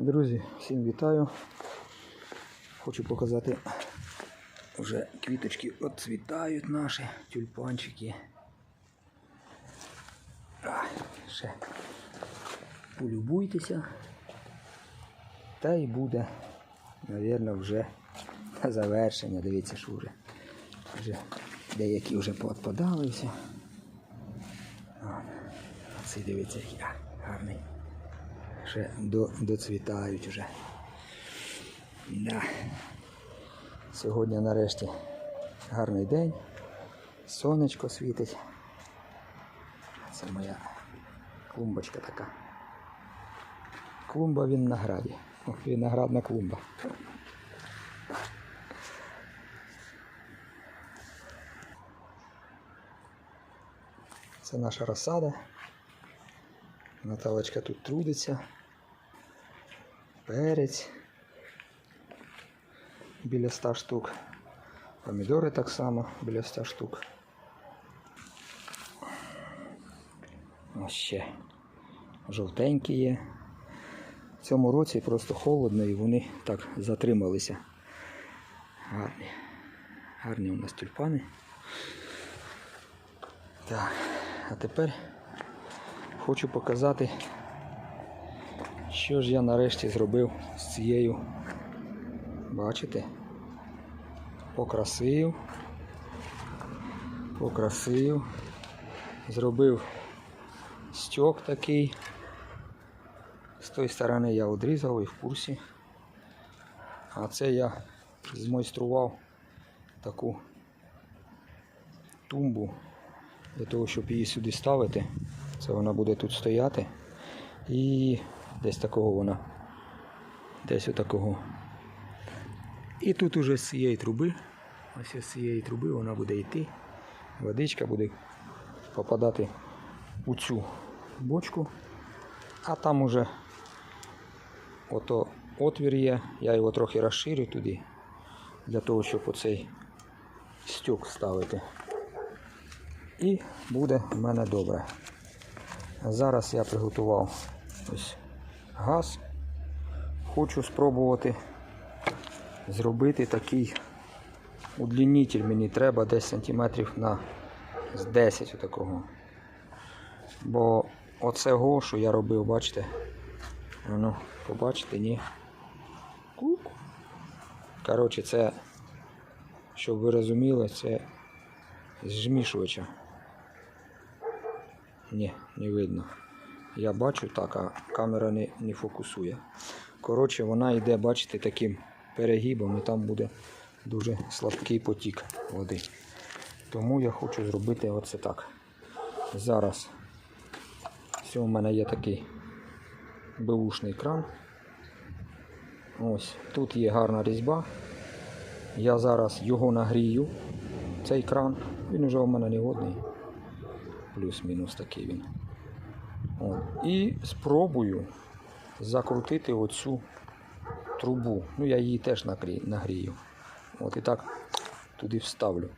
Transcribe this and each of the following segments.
Друзі, всім вітаю. Хочу показати, вже квіточки відцвітають наші тюльпанчики. А, ще полюбуйтеся. Та й буде, мабуть, вже завершення. Дивіться, що вже, вже деякі вже поотпадали все. А дивіться, а, гарний. Ще до, доцвітають вже. Да. Сьогодні нарешті гарний день. Сонечко світить. Це моя клумбочка така. Клумба в винограді. Виноградна клумба. Це наша розсада. Наталочка тут трудиться. Перець біля 100 штук. Помідори так само біля 100 штук. Ось ще жовтенькі є. В цьому році просто холодно і вони так затрималися. Гарні. Гарні у нас тюльпани. Так, а тепер хочу показати, що ж я нарешті зробив з цією. Бачите? Покрасив. Покрасив. Зробив стьок такий. З тої сторони я одрізав і в курсі. А це я змайстрував таку тумбу для того, щоб її сюди ставити. Це вона буде тут стояти. І десь такого вона. Десь отакого. І тут уже з цієї труби, ось з цієї труби вона буде йти. Водичка буде попадати у цю бочку. А там уже ото отвір є, я його трохи розширю туди, для того, щоб оцей стюк ставити. І буде в мене добре. Зараз я приготував ось газ. Хочу спробувати зробити такий удлінитель. Мені треба десь сантиметрів на з 10 такого. Бо оцего, що я робив, бачите? Ну, побачите, ні. Коротше, це, щоб ви розуміли, це змішувача. Ні, не видно. Я бачу так, а камера не, не фокусує. Коротше, вона йде, бачите, таким перегибом і там буде дуже слабкий потік води. Тому я хочу зробити оце так. Зараз все, у мене є такий беушний кран. Ось, тут є гарна різьба. Я зараз його нагрію, цей кран. Він вже у мене не годний. Плюс-мінус такий він. От. І спробую закрутити оцю трубу. Ну, я її теж нагрію. От і так туди вставлю.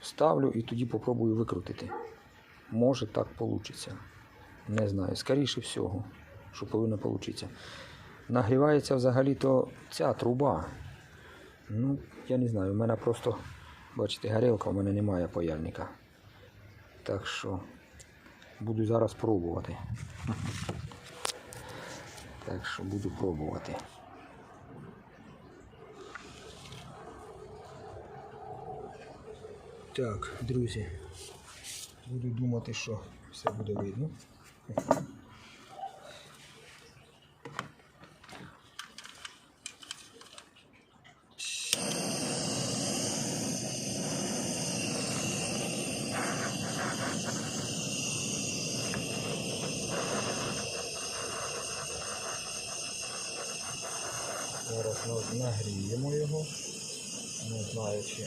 Вставлю і тоді попробую викрутити. Може так вийде. Не знаю. Скоріше всього, що повинно вийти. Нагрівається взагалі-то ця труба. Ну, я не знаю, у мене просто, бачите, горілка, у мене немає паяльника. Так що буду зараз пробувати. Так що буду пробувати. Так, друзі, буду думати, що все буде видно. Нагріємо його. Не знаю чи.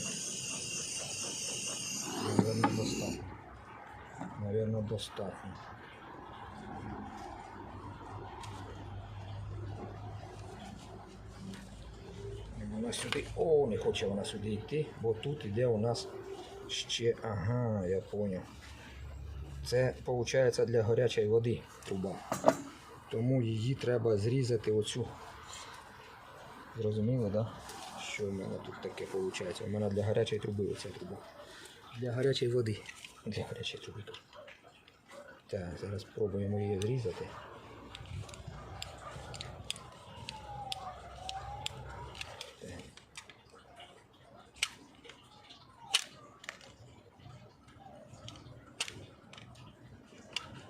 Наверно, достатньо. Наверно, достатньо. Вона сюди. О, не хоче вона сюди йти, бо тут іде у нас ще. Ага, я поняв. Це виходить для гарячої води труба. Тому її треба зрізати оцю. Зрозуміло? Да? Що в мене тут таке виходить? У мене для гарячої труби оця труба. Для гарячої води. Для гарячої труби. Так, зараз спробуємо її зрізати.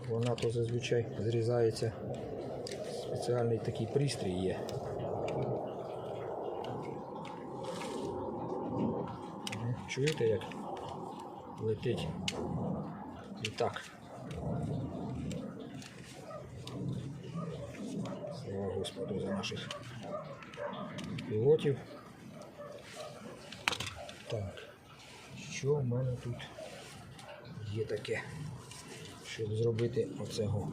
Вона то зазвичай зрізається. Спеціальний такий пристрій є. Чуєте, як летить літак? Слава Господу за наших пілотів. Так, що в мене тут є таке, щоб зробити оцього?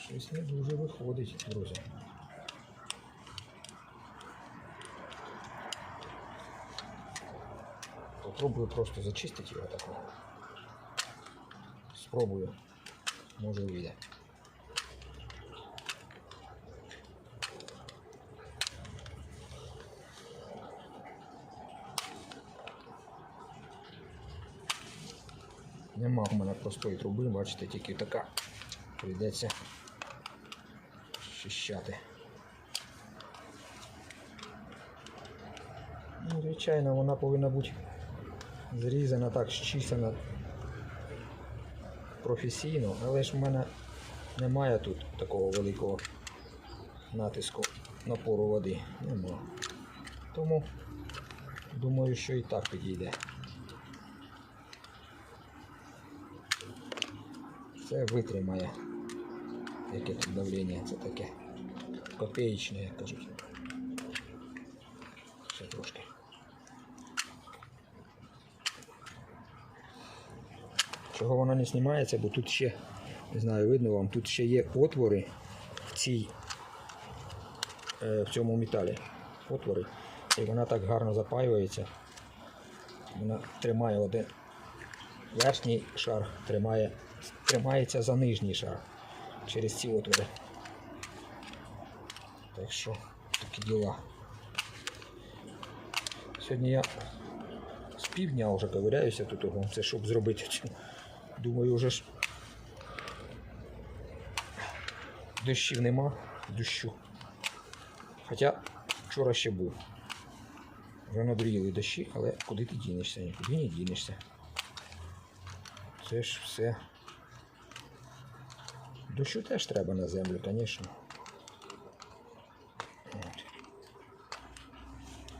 Щось не дуже виходить, друзі. Попробую просто зачистити його такого. Спробую. Може вийде. Нема в мене простої труби, бачите, тільки така. Прийдеться щищати. Ну, звичайно, вона повинна бути зрізана так, щисана професійно, але ж в мене немає тут такого великого натиску напору води. Нема. Тому думаю, що і так підійде. Це витримає. Яке тут давлення, це таке копеечне, як кажуть. Ще трошки. Чого вона не знімається, бо тут ще, не знаю, видно вам, тут ще є отвори в цій е, в цьому металі. Отвори. І вона так гарно запаюється. Вона тримає один верхній шар, тримає, тримається за нижній шар через ці отвори. Так що такі діла. Сьогодні я з півдня вже ковиряюся тут, це щоб зробити. Думаю, вже ж дощів нема, дощу. Хоча вчора ще був. Вже надоїли дощі, але куди ти дінешся? Нікуди не дінешся. Це ж все. Дощу теж треба на землю, звісно.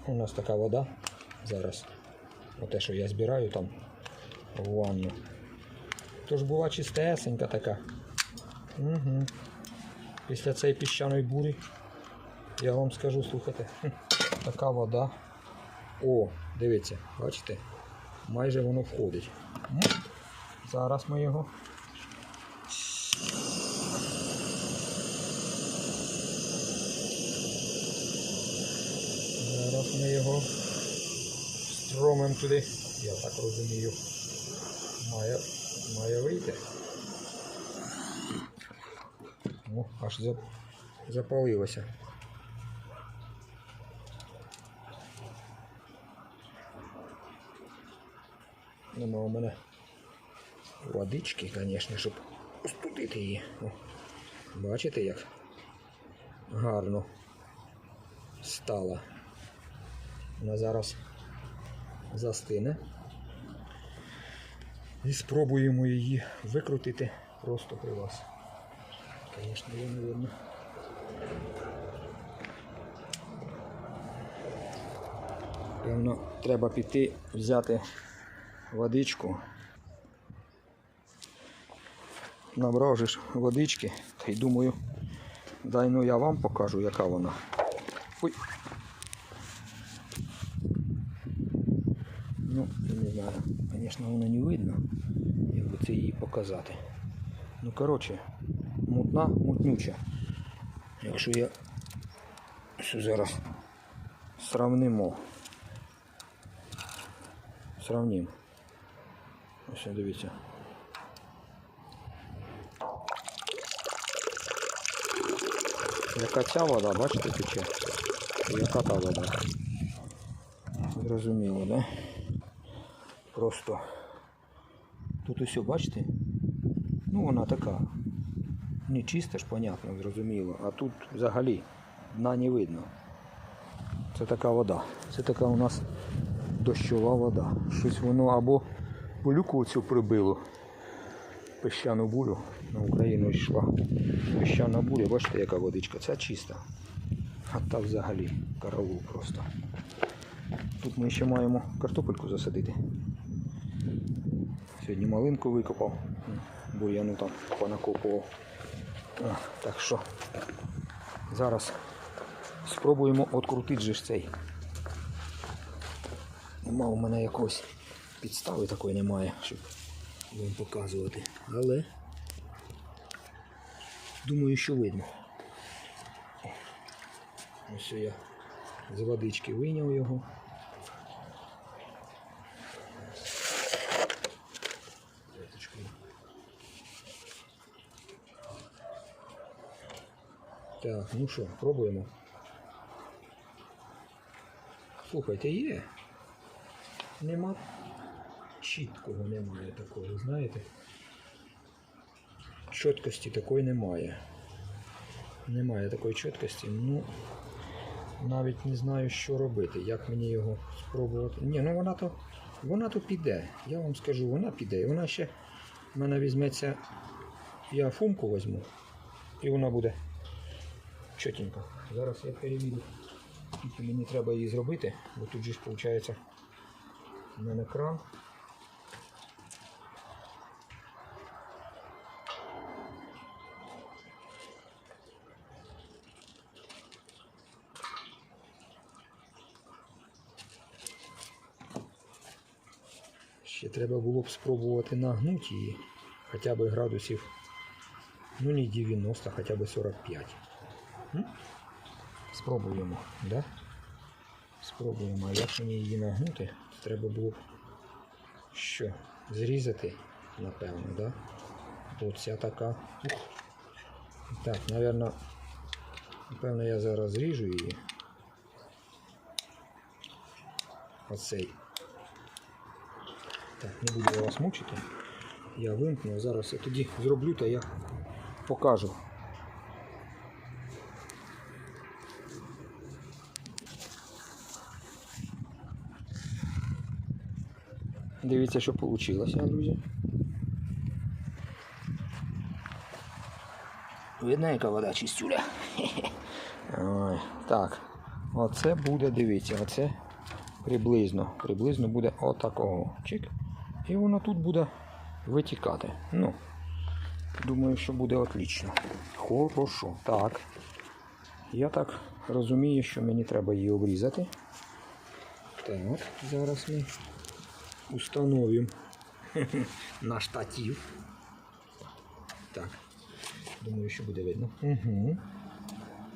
У нас така вода зараз. Оте, що я збираю там в ванну. Тож була чистесенька така. Угу. Після цієї піщаної бурі я вам скажу, слухайте, така вода. О, дивіться, бачите? Майже воно входить. Зараз ми його. Зараз ми його стромимо туди. Я так розумію. Має, має вийти. О, аж зап- запалилося. Нема у мене водички, звісно, щоб остудити її. О, бачите, як гарно стала. Вона зараз застине. І спробуємо її викрутити просто при вас. Звісно, її не видно. Певно, треба піти взяти водичку. Набрав же ж водички, й думаю, дай ну я вам покажу, яка вона. Ой. Наверное, не видно, як би це її показати. Ну коротше, мутна, мутнюча. Якщо я все зараз сравнимо. Сравнім. Ось дивіться. Яка ця вода, бачите, тече? Яка та вода? Зрозуміло, да? Просто тут усе, бачите? Ну вона така. Не чиста ж, понятно, зрозуміло. А тут взагалі дна не видно. Це така вода. Це така у нас дощова вода. Щось воно або полюку цю прибило. Пещану бурю. На Україну йшла. Пещана буря, бачите, яка водичка. Ця чиста. А та взагалі караул просто. Тут ми ще маємо картопельку засадити. Сьогодні малинку викопав, бур'яну там понакопував. Так що зараз спробуємо открутити же ж цей. Нема у мене якогось підстави такої немає, щоб вам показувати. Але думаю, що видно. Ось я з водички вийняв його. Так, ну що, пробуємо. Слухайте, є. Нема чіткого немає такого, знаєте? Чіткості такої немає. Немає такої чіткості. Ну, навіть не знаю, що робити. Як мені його спробувати. Ні, ну вона то, вона то піде. Я вам скажу, вона піде. І вона ще в мене візьметься. Я фумку візьму. І вона буде чотенько. Зараз я перевірю. Скільки мені треба її зробити, бо тут же ж виходить у мене кран. Ще треба було б спробувати нагнути її хоча б градусів, ну не 90, хоча б 45. Спробуємо, да? Спробуємо. А як мені її нагнути? Треба було що? Зрізати, напевно, да? Ця така. Так, напевно, напевно, я зараз зріжу її. Оцей. Так, не буду я вас мучити. Я вимкну, зараз я тоді зроблю, та я покажу. Дивіться, що вийшло, друзі. Видно, яка вода чистюля. Ой, так. Оце буде, дивіться, оце приблизно. Приблизно буде отакого. Чик. І воно тут буде витікати. Ну, думаю, що буде отлично. Хорошо. Так. Я так розумію, що мені треба її обрізати. Так, зараз ми установим на штатив. Так. Думаю, що буде видно. Угу.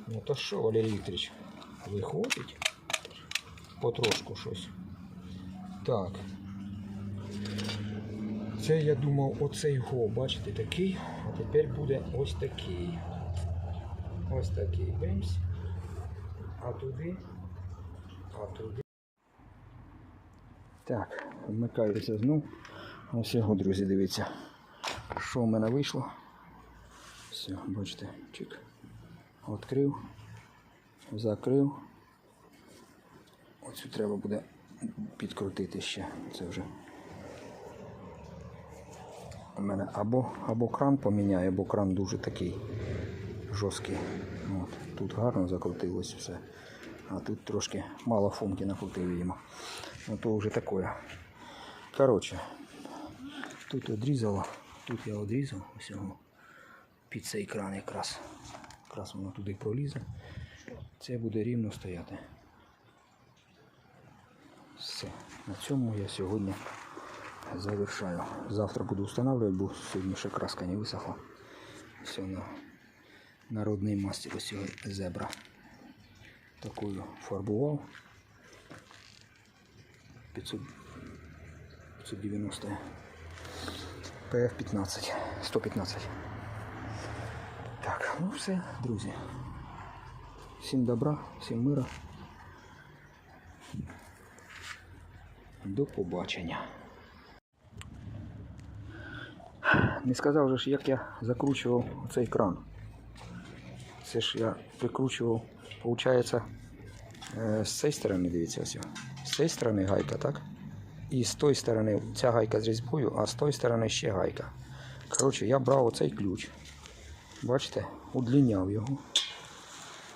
Ну то що, Валерій Вікторович, виходить потрошку щось. Так. Це я думав оцей го, бачите, такий, а тепер буде ось такий. Ось такий бемс. А туди, а туди. Так, вмикаюся знов. Ось його, друзі, дивіться. Що в мене вийшло? Все, бачите, чик. Відкрив, закрив. Оцю треба буде підкрутити ще. Це вже у мене або, або кран поміняє, або кран дуже такий жорсткий. От, тут гарно закрутилось все. А тут трошки мало функи накрутив йому. Ну то вже таке. Коротше, тут відрізало, тут я відрізав усього під цей якраз. Якраз воно туди пролізе. Це буде рівно стояти. Все. На цьому я сьогодні завершаю. Завтра буду встановлювати, бо сьогодні ще краска не висохла. Все на народний мастер ось цього зебра. Такою фарбував. 500, 590 PF15 115 Так, ну все, друзі. Всім добра, всім мира. До побачення. Не сказав же як я закручував цей кран. Це ж я прикручував, виходить, з цієї сторони, дивіться, ось. Цієї сторони гайка, так? І з тої сторони ця гайка з різьбою, а з тої сторони ще гайка. Коротше, я брав оцей ключ. Бачите, удлиняв його.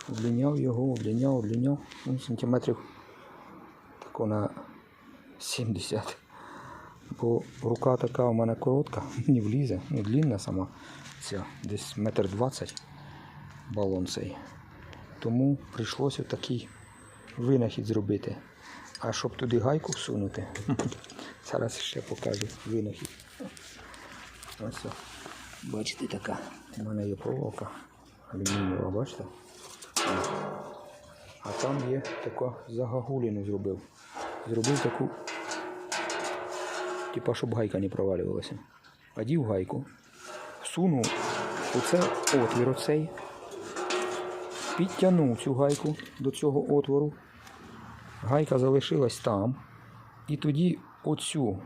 Удлиняв його, удлиняв, удлиняв. Ну, сантиметрів тако на 70. Бо рука така у мене коротка, не влізе, ну длінна сама ця, десь метр двадцять балон цей. Тому прийшлося такий винахід зробити. А щоб туди гайку всунути, зараз ще покажу винахід. Ось, бачите, така. У мене є проволока алюмінієва, бачите? А там є така загагуліну зробив. Зробив таку, типа, щоб гайка не провалювалася. Одів гайку, всунув оце отвір оцей, підтягнув цю гайку до цього отвору. Гайка залишилась там. І тоді оцю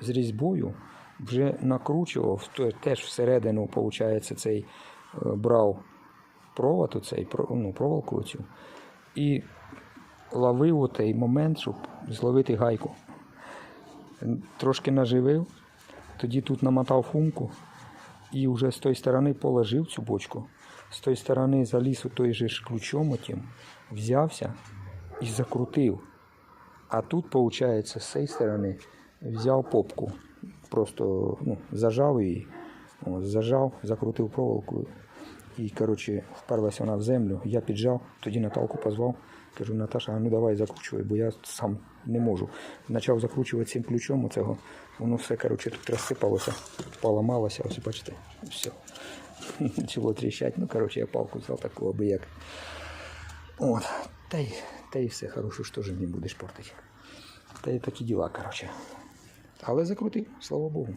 з різьбою вже накручував, теж всередину, виходить, цей е, брав провод, оцей, ну, проволоку оцю, і ловив отей момент, щоб зловити гайку. Трошки наживив, тоді тут намотав функу і вже з тої сторони положив цю бочку. З тої сторони заліз у той же ж ключом отім, взявся і закрутив. А тут, виходить, з цієї сторони взяв попку. Просто ну, зажав її, о, зажав, закрутив проволокою. І, коротше, вперлась вона в землю. Я піджав, тоді Наталку позвав. Кажу, Наташа, ну давай закручуй, бо я сам не можу. Почав закручувати цим ключом оцього. Воно все, коротше, тут розсипалося, поламалося, ось бачите, все. Почало тріщати. Ну, коротше, я палку взяв таку, аби як. От, та й, та і все, хороше, що ж не будеш портити. Та і такі діла, коротше. Але закрутив, слава Богу.